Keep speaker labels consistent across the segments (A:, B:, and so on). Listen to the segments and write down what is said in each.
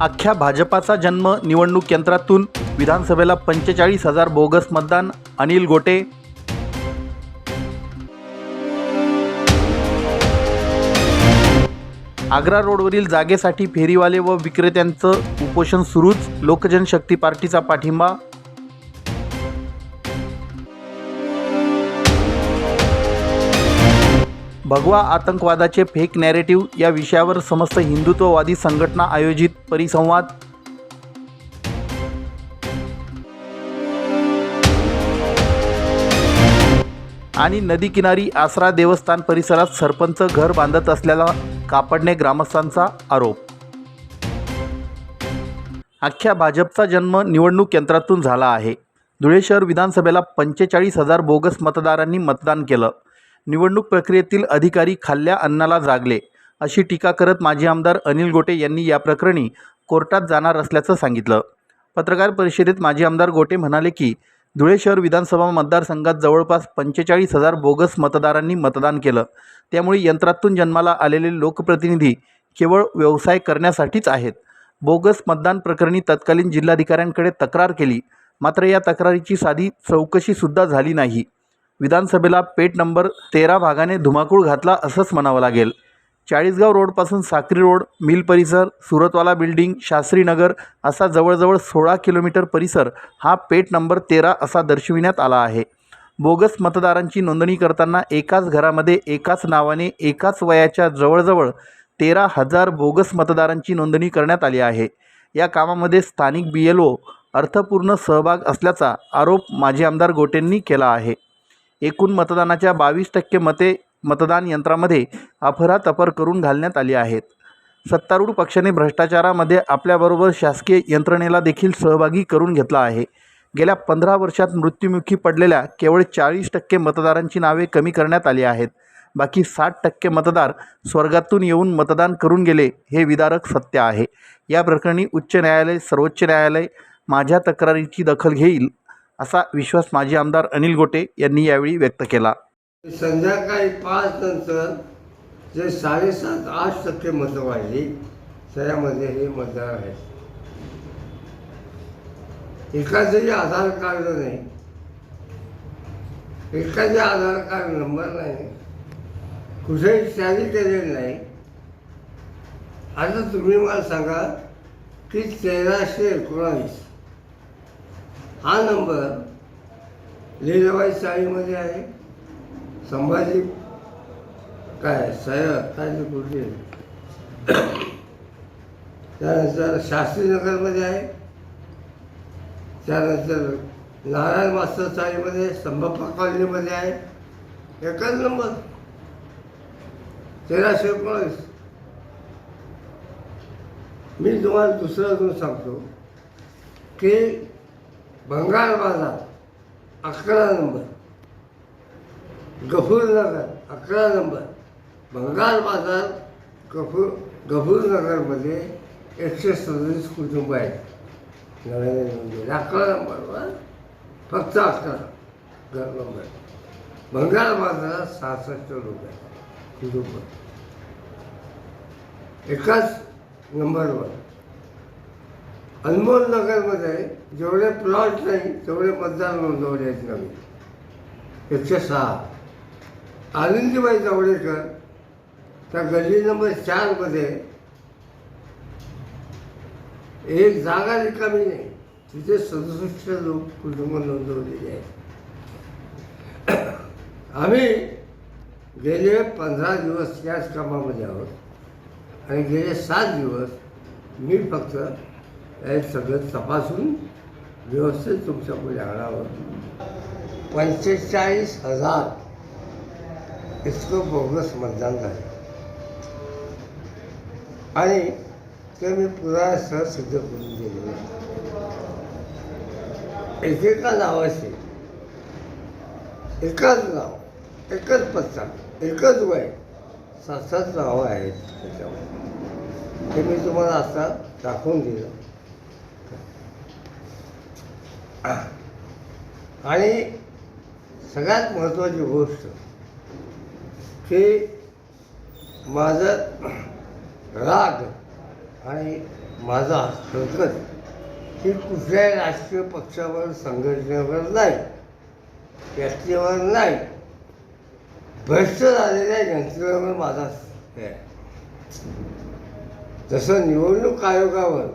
A: अख्ख्या भाजपाचा जन्म निवडणूक यंत्रातून. विधानसभेला पंचेचाळीस हजार बोगस मतदान अनिल गोटे. आग्रा रोडवरील जागेसाठी फेरीवाले व विक्रेत्यांचं उपोषण सुरूच. लोकजनशक्ती पार्टीचा पाठिंबा. भगवा आतंकवादाचे फेक नॅरेटिव्ह या विषयावर समस्त हिंदुत्ववादी संघटना आयोजित परिसंवाद. आणि नदीकिनारी आसरा देवस्थान परिसरात सरपंच घर बांधत असलेला कापडणे ग्रामस्थांचा आरोप. अख्ख्या भाजपचा जन्म निवडणूक यंत्रातून झाला आहे. धुळे शहर विधानसभेला पंचेचाळीस हजार बोगस मतदारांनी मतदान केलं. निवडणूक प्रक्रियेतील अधिकारी खाल्ल्या अन्नाला जागले अशी टीका करत माजी आमदार अनिल गोटे यांनी या प्रकरणी कोर्टात जाणार असल्याचं सांगितलं. पत्रकार परिषदेत माजी आमदार गोटे म्हणाले की धुळे शहर विधानसभा मतदारसंघात जवळपास पंचेचाळीस हजार बोगस मतदारांनी मतदान केलं. त्यामुळे यंत्रातून जन्माला आलेले लोकप्रतिनिधी केवळ व्यवसाय करण्यासाठीच आहेत. बोगस मतदान प्रकरणी तत्कालीन जिल्हाधिकाऱ्यांकडे तक्रार केली मात्र या तक्रारीची साधी चौकशीसुद्धा झाली नाही. विधानसभेला पेट नंबर तेरा भागाने धुमाकूळ घातला असंच म्हणावं लागेल. चाळीसगाव रोडपासून साक्री रोड मिल परिसर सुरतवाला बिल्डिंग शास्त्रीनगर असा जवळजवळ सोळा किलोमीटर परिसर हा पेट नंबर तेरा असा दर्शविण्यात आला आहे. बोगस मतदारांची नोंदणी करताना एकाच घरामध्ये एकाच नावाने एकाच वयाच्या जवळजवळ तेरा हजार बोगस मतदारांची नोंदणी करण्यात आली आहे. या कामामध्ये स्थानिक बी एल ओ अर्थपूर्ण सहभाग असल्याचा आरोप माजी आमदार गोटेंनी केला आहे. एकूण मतदानाच्या बावीस टक्के मते मतदान यंत्रामध्ये अफरातफर करून घालण्यात आली आहेत. सत्तारूढ पक्षाने भ्रष्टाचारामध्ये आपल्याबरोबर शासकीय यंत्रणेला देखील सहभागी करून घेतला आहे. गेल्या पंधरा वर्षात मृत्युमुखी पडलेल्या केवळ चाळीस टक्के मतदारांची नावे कमी करण्यात आली आहेत. बाकी साठ टक्के मतदार स्वर्गातून येऊन मतदान करून गेले हे विदारक सत्य आहे. या प्रकरणी उच्च न्यायालय सर्वोच्च न्यायालय माझ्या तक्रारीची दखल घेईल. असा विश्वास माजी आमदार अनिल गोटे यांनी यावेळी व्यक्त केला.
B: संध्याकाळी पाच नंतर जे साडेसात आठ टक्के मतं वाढली त्यामध्ये हे मतदार आहेत एकाचंही आधार कार्ड नाही एकाचे आधार कार्ड नंबर नाही कुठेही टॅली केलेलं नाही आता तुम्ही मला सांगा की तेराशे एकोणावीस हा नंबर लिलाबाई चाळीमध्ये आहे. संभाजी काय? सय्यद काय कुठे त्यानंतर शास्त्रीनगरमध्ये आहे. त्यानंतर नारायण मास्तर चाळीमध्ये संभप्पा कॉलनीमध्ये आहे. एकच नंबर. तेराशे एकोणीस. मी तुम्हाला दुसरं अजून सांगतो की बंगाल बाजार अकरा नंबर. गफूरनगर अकरा नंबर. बंगाल बाजार गफूर गफूरनगरमध्ये एकशे सदतीस कुटुंब आहेत. नव्याने नोंदलेले अकरा नंबरवर फक्त अकरा घर नंबर. बंगाल बाजारात सहासष्ट लोक आहेत कुटुंब. एकाच नंबरवर अनमोल नगरमध्ये जेवढे प्लॉट नाही तेवढे मतदार नोंदवले आहेत नवीन एकशे सहा आनंदीबाई जावडेकर त्या गल्ली नंबर चारमध्ये एक जागा रिकामी नाही. तिथे सदुसष्ट लोक कुटुंब नोंदवलेले आहेत. आम्ही गेले पंधरा दिवस त्याच कामामध्ये आहोत. आणि गेले सात दिवस मी फक्त हे सगळं तपासून व्यवस्थित तुमच्यापुढे आणावं पंचेचाळीस हजार इतकं बोगस मतदान झालं. आणि ते मी पुराव्यासह सिद्ध करून दिले. एकेका नावाचे एकच नाव एकच पत्ता एकच वय सात सात नावं आहेत त्याच्यामध्ये. ते मी तुम्हाला आता दाखवून दिलं. आणि सगळ्यात महत्त्वाची गोष्ट की माझं राग आणि माझा हस्तकत ही कुठल्याही राजकीय पक्षावर संघटनेवर नाही व्यक्तीवर नाही भ्रष्ट झालेल्या यंत्रणेवर माझा हे आहे. जसं निवडणूक आयोगावर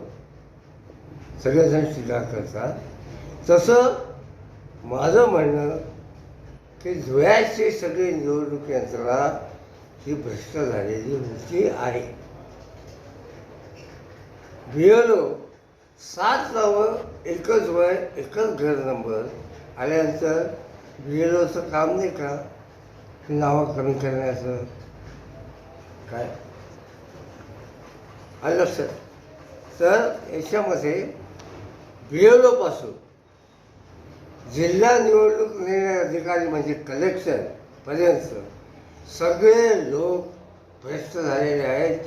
B: सगळेजण टीका करतात तसं माझं म्हणणं की धुळ्याची सगळी निवडणूक यंत्रणा ही भ्रष्ट झालेली होती आहे. बी एल ओ सात नावं एकच वय एकच घर नंबर आल्यानंतर बी एल ओचं काम नाही का? नावं कमी करण्याचं? काय? आलं लक्षात. तर याच्यामध्ये बी एल ओपासून जिल्हा निवडणूक निर्णय अधिकारी म्हणजे कलेक्टर पर्यंत सगळे लोक भ्रष्ट झालेले आहेत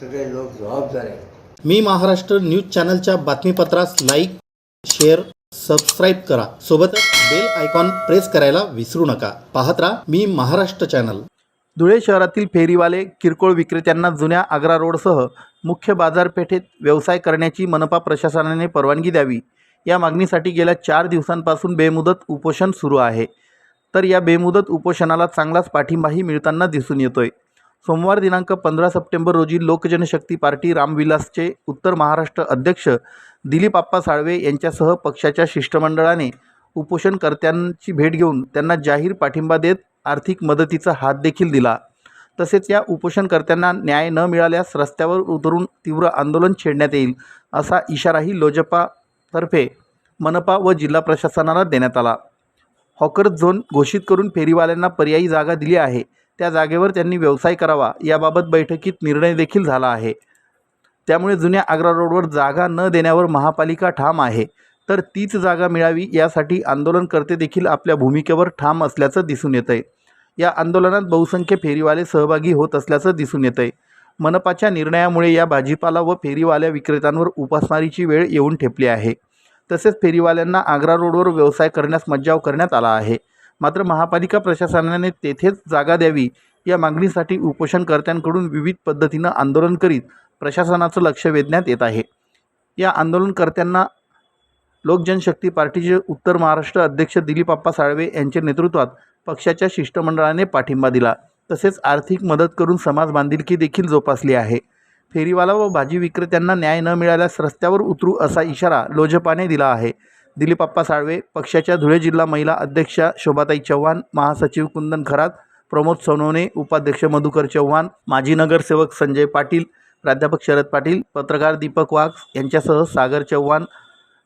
B: सगळे लोक जबाबदार आहेत.
A: मी महाराष्ट्र न्यूज चॅनलच्या बातमीपत्रास लाईक शेअर सबस्क्राईब करा. सोबतच बेल आयकॉन प्रेस करायला विसरू नका. पाहत राहा मी महाराष्ट्र चॅनल. धुळे शहरातील फेरीवाले किरकोळ विक्रेत्यांना जुन्या आग्रा रोडसह मुख्य बाजारपेठेत व्यवसाय करण्याची मनपा प्रशासनाने परवानगी द्यावी. या मागणीसाठी गेल्या चार दिवसांपासून बेमुदत उपोषण सुरू आहे. तर या बेमुदत उपोषणाला चांगलाच पाठिंबाही मिळताना दिसून येतोय. सोमवार दिनांक पंधरा सप्टेंबर रोजी लोकजनशक्ती पार्टी रामविलासचे उत्तर महाराष्ट्र अध्यक्ष दिलीप आप्पा साळवे यांच्यासह पक्षाच्या शिष्टमंडळाने उपोषणकर्त्यांची भेट घेऊन त्यांना जाहीर पाठिंबा देत आर्थिक मदतीचा हात देखील दिला. तसेच या उपोषणकर्त्यांना न्याय न मिळाल्यास रस्त्यावर उतरून तीव्र आंदोलन छेडण्यात येईल असा इशाराही लोजपा तर्फे मनपा व जिल्हा प्रशासनाला देण्यात आला. हॉकर झोन घोषित करून फेरीवाल्यांना पर्यायी जागा दिली आहे. त्या जागेवर त्यांनी व्यवसाय करावा याबाबत बैठकीत निर्णय देखील झाला आहे. त्यामुळे जुन्या आग्रा रोडवर जागा न देण्यावर महापालिका ठाम आहे. तर तीच जागा मिळावी यासाठी आंदोलनकर्ते देखील आपल्या भूमिकेवर ठाम असल्याचं दिसून येतं आहे या आंदोलनात बहुसंख्य फेरीवाले सहभागी होत असल्याचं दिसून येतं आहे मनपाच्या निर्णयामुळे या भाजीपाला व फेरीवाल्या विक्रेत्यांवर उपासमारीची वेळ येऊन ठेपली आहे. तसेच फेरीवाल्यांना आग्रा रोडवर व्यवसाय करण्यास मज्जाव करण्यात आला आहे. मात्र महापालिका प्रशासनाने तेथेच जागा द्यावी या मागणीसाठी उपोषणकर्त्यांकडून विविध पद्धतीनं आंदोलन करीत प्रशासनाचं लक्ष वेधण्यात येत आहे. या आंदोलनकर्त्यांना लोकजनशक्ती पार्टीचे उत्तर महाराष्ट्र अध्यक्ष दिलीप आप्पा साळवे यांच्या नेतृत्वात पक्षाच्या शिष्टमंडळाने पाठिंबा दिला. तसेच आर्थिक मदत करून समाज बांधिलकी देखील जोपासली आहे. फेरीवाला व भाजी विक्रेत्यांना न्याय न मिळाल्यास रस्त्यावर उतरू असा इशारा लोजपाने दिला आहे. दिलीपप्पा साळवे पक्षाच्या धुळे जिल्हा महिला अध्यक्षा शोभाताई चव्हाण महासचिव कुंदन खरात प्रमोद सोनवणे उपाध्यक्ष मधुकर चव्हाण माजी नगरसेवक संजय पाटील प्राध्यापक शरद पाटील पत्रकार दीपक वाघ यांच्यासह सागर चव्हाण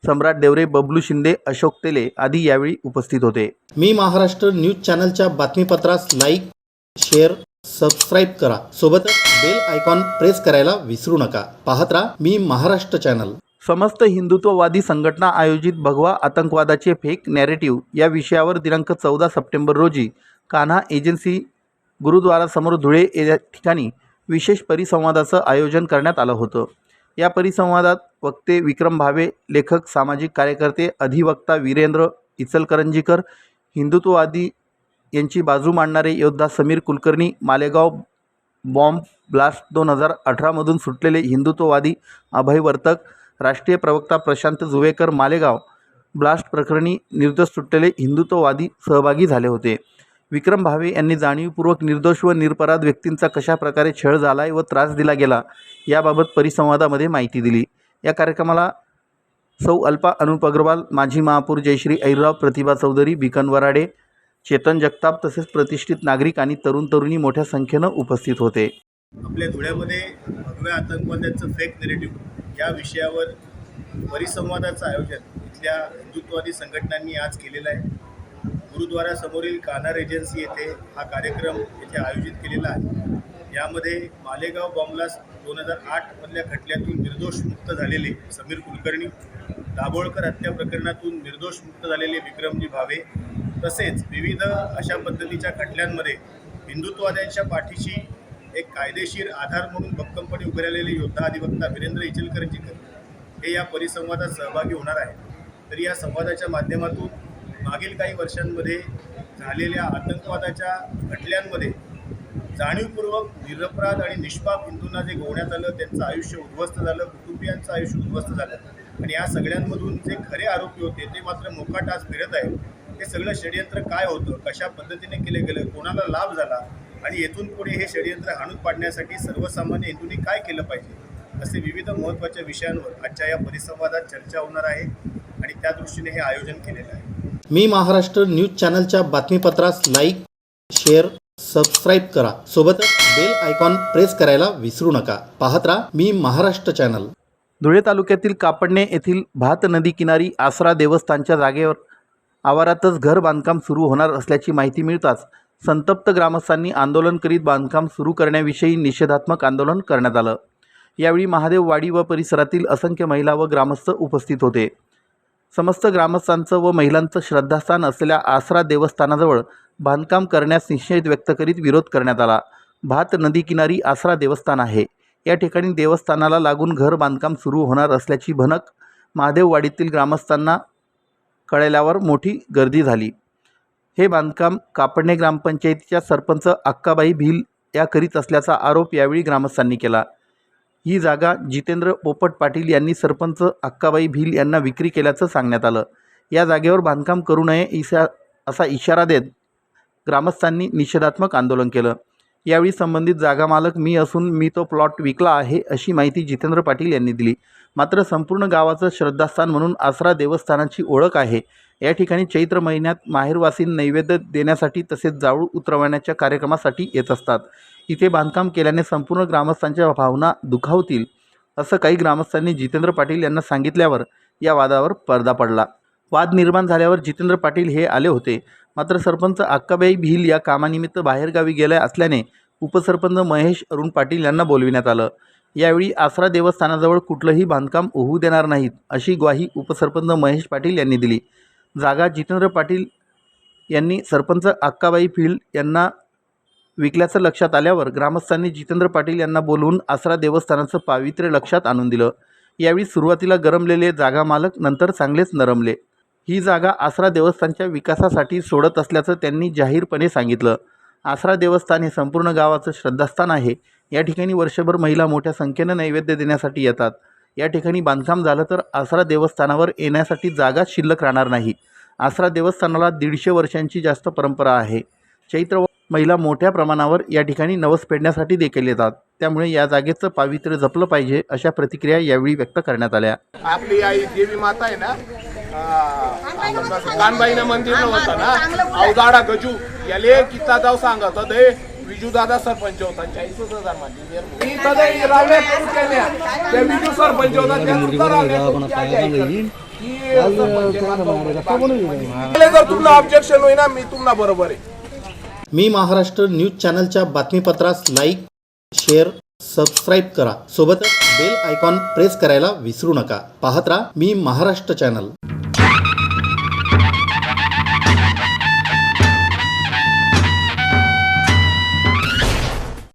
A: सम्राट देवरे बबलू शिंदे अशोक तेले आदी यावेळी उपस्थित होते. मी महाराष्ट्र न्यूज चॅनलच्या बातमीपत्रास लाईक शेअर सबस्क्राईब करा. सोबतच बेल आयकॉन प्रेस करायला विसरू नका. पाहत राहा मी महाराष्ट्र चॅनल समस्त हिंदुत्ववादी संघटना आयोजित भगवा आतंकवादाचे फेक नॅरेटिव्ह या विषयावर दिनांक चौदा सप्टेंबर रोजी कान्हा एजन्सी गुरुद्वारासमोर धुळे या ठिकाणी विशेष परिसंवादाचं आयोजन करण्यात आलं होतं. या परिसंवादात वक्ते विक्रम भावे लेखक सामाजिक कार्यकर्ते अधिवक्ता वीरेंद्र इचलकरंजीकर हिंदुत्ववादी यांची बाजू मांडणारे योद्धा समीर कुलकर्णी मालेगाव बॉम्ब ब्लास्ट दोन हजार अठरामधून सुटलेले हिंदुत्ववादी अभय वर्तक राष्ट्रीय प्रवक्ता प्रशांत जुवेकर मालेगाव ब्लास्ट प्रकरणी निर्दोष सुटलेले हिंदुत्ववादी सहभागी झाले होते. विक्रम भावे यांनी जाणीवपूर्वक निर्दोष व निरपराध व्यक्तींचा कशा प्रकारे छळ झाला व त्रास दिला गेला याबाबत परिसंवादामध्ये माहिती दिली. या कार्यक्रमाला सौ अल्पा अनुप अग्रवाल माजी महापौर जयश्री ऐरराव प्रतिभा चौधरी बिकन वराडे चेतन जगताप तसेच प्रतिष्ठित नागरिक आणि तरुण तरुणी मोठ्या संख्येनं उपस्थित होते.
C: आपल्या धुळ्यामध्ये भगव्या आतंकवाद्यांचं फेक नेरेटिव्ह या विषयावर परिसंवादाचं आयोजन इथल्या हिंदुत्ववादी संघटनांनी आज केलेलं आहे. गुरुद्वारासमोरील कानार एजन्सी येथे हा कार्यक्रम येथे आयोजित केलेला आहे. यामध्ये मालेगाव बॉम्बलास दोन हजार आठमधल्या खटल्यातून निर्दोष मुक्त झालेले समीर कुलकर्णी दाभोळकर हत्या प्रकरणातून निर्दोष मुक्त झालेले विक्रमजी भावे तसेच विविध अशा पद्धतीच्या खटल्यांमध्ये हिंदुत्ववाद्यांच्या पाठीशी एक कायदेशीर आधार म्हणून भक्कमपणे उभे राहिलेले योद्धा अधिवक्ता वीरेंद्र इचलकरंजीकर हे या परिसंवादात सहभागी होणार आहे तर या संवादाच्या माध्यमातून मागील काही वर्षांमध्ये झालेल्या आतंकवादाच्या खटल्यांमध्ये जाणीवपूर्वक निरपराध आणि निष्पाप हिंदूंना जे गोवण्यात आलं त्यांचं आयुष्य उद्ध्वस्त झालं कुटुंबियांचं आयुष्य उद्ध्वस्त झालं. आणि या सगळ्यांमधून जे खरे आरोपी होते ते मात्र मोकाट आज फिरत आहेत. हे सगळं षडयंत्र काय होतं? कशा पद्धतीने केलं गेलं? कोणाला लाभ झाला? आणि येथून पुढे हे षडयंत्र हाणून पाडण्यासाठी सर्वसामान्य हिंदूंनी काय केलं पाहिजे? असे विविध महत्त्वाच्या विषयांवर आजच्या या परिसंवादात चर्चा होणार आहे आणि त्या दृष्टीने हे आयोजन केलेलं आहे.
A: मी महाराष्ट्र न्यूज चॅनलच्या बातमीपत्रास लाईक शेअर सबस्क्राईब करा. सोबतच बेल आयकॉन प्रेस करायला विसरू नका. पाहत राहा मी महाराष्ट्र चॅनल. धुळे तालुक्यातील कापडणे येथील भात नदी किनारी आसरा देवस्थानच्या जागेवर आवारातच घर बांधकाम सुरू होणार असल्याची माहिती मिळताच संतप्त ग्रामस्थांनी आंदोलन करीत बांधकाम सुरू करण्याविषयी निषेधात्मक आंदोलन करण्यात आलं. यावेळी महादेववाडी व परिसरातील असंख्य महिला व ग्रामस्थ उपस्थित होते. समस्त ग्रामस्थांचं व महिलांचं श्रद्धास्थान असलेल्या आसरा देवस्थानाजवळ बांधकाम करण्यास निषेध व्यक्त करीत विरोध करण्यात आला. भात नदी किनारी आसरा देवस्थान आहे. या ठिकाणी देवस्थानाला लागून घर बांधकाम सुरू होणार असल्याची भनक महादेववाडीतील ग्रामस्थांना कळल्यावर मोठी गर्दी झाली. हे बांधकाम कापडणे ग्रामपंचायतीच्या सरपंच अक्काबाई भिल या करीत असल्याचा आरोप यावेळी ग्रामस्थांनी केला. ही जागा जितेंद्र पोपट पाटील यांनी सरपंच अक्काबाई भिल यांना विक्री केल्याचं सांगण्यात आलं. या जागेवर बांधकाम करू नये इशा असा इशारा देत ग्रामस्थांनी निषेधात्मक आंदोलन केलं. यावेळी संबंधित जागा मालक मी असून मी तो प्लॉट विकला आहे अशी माहिती जितेंद्र पाटील यांनी दिली. मात्र संपूर्ण गावाचं श्रद्धास्थान म्हणून आसरा देवस्थानाची ओळख आहे. या ठिकाणी चैत्र महिन्यात माहेरवासीं नैवेद्य देण्यासाठी तसेच जाळू उतरवण्याच्या कार्यक्रमासाठी येत असतात. इथे बांधकाम केल्याने संपूर्ण ग्रामस्थांच्या भावना दुखावतील असं काही ग्रामस्थांनी जितेंद्र पाटील यांना सांगितल्यावर या वादावर पडदा पडला. वाद निर्माण झाल्यावर जितेंद्र पाटील हे आले होते. मात्र सरपंच अक्काबाई भिल या कामानिमित्त बाहेरगावी गेल्या असल्याने उपसरपंच महेश अरुण पाटील यांना बोलविण्यात आलं. यावेळी आसरा देवस्थानाजवळ कुठलंही बांधकाम होऊ देणार नाहीत अशी ग्वाही उपसरपंच महेश पाटील यांनी दिली. जागा जितेंद्र पाटील यांनी सरपंच अक्काबाई फील्ड यांना विकल्याचं लक्षात आल्यावर ग्रामस्थांनी जितेंद्र पाटील यांना बोलवून आसरा देवस्थानाचं पावित्र्य लक्षात आणून दिलं. यावेळी सुरुवातीला गरमलेले जागा मालक नंतर चांगलेच नरमले. ही जागा आसरा देवस्थानच्या विकासासाठी सोडत असल्याचं त्यांनी जाहीरपणे सांगितलं. आसरा देवस्थान हे संपूर्ण गावाचं श्रद्धास्थान आहे. या ठिकाणी वर्षभर महिला मोठ्या संख्येनं नैवेद्य देण्यासाठी येतात. या ठिकाणी बांधकाम झालं तर आसरा देवस्थानावर येण्यासाठी जागा शिल्लक राहणार नाही. आसरा देवस्थानाला दीडशे वर्षांची जास्त परंपरा आहे. चैत्र महिला मोठ्या प्रमाणावर या ठिकाणी नवस पेडण्यासाठी देखील येतात. त्यामुळे या जागेचं पावित्र्य जपलं पाहिजे अशा प्रतिक्रिया यावेळी व्यक्त करण्यात आल्या.
D: आपली आई देवी माता आहे ना? कानबाईनं मंदिर होतं ना? अवदाडा गजू. याले किता जाऊ सांगत होते विजू दादा सरपंच होता चाळीस हजार माझी विजू सरपंच होता. जर ऑब्जेक्शन होईना तुम्हाला बरोबर आहे.
A: मी महाराष्ट्र न्यूज चॅनलच्या बातमीपत्रास लाईक शेअर सबस्क्राईब करा. सोबतच बेल आयकॉन प्रेस करायला विसरू नका. पाहत राहा मी महाराष्ट्र चॅनल